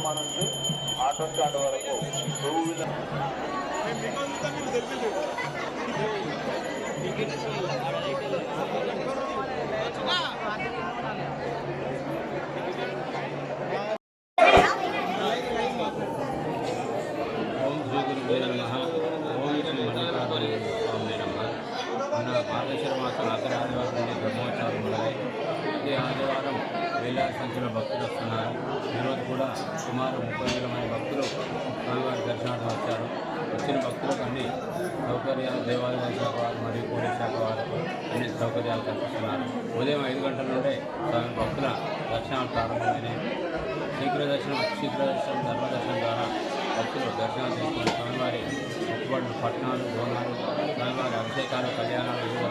అమ్మ నుంచి auto stand వరకు భాగేశ్వర మాసం అగ్ర ఆదివారం నుండి బ్రహ్మోత్సవాలు ఉన్నాయి ప్రతి సంఖ్యలో భక్తులు వస్తున్నారు. ఈరోజు కూడా సుమారు ముప్పై వేల మంది భక్తులు స్వామివారి దర్శనార్థం వచ్చారు. వచ్చిన భక్తులకు అన్ని సౌకర్యాలు దేవాలయ శాఖ వారు మరియు పోలీస్ శాఖ వారు అన్ని సౌకర్యాలు కల్పిస్తున్నారు. ఉదయం ఐదు గంటల నుండే స్వామి భక్తుల దర్శనాలు ప్రారంభమైనవి శీఘ్ర దర్శనం శీఘ్ర దర్శనం ధర్మ దర్శనం ద్వారా భక్తులు దర్శనం చేసుకుని స్వామివారి మొక్కుబడులు పట్టణాలు బోనాలు స్వామివారి అభిషేకాలు కళ్యాణాలు వివిధ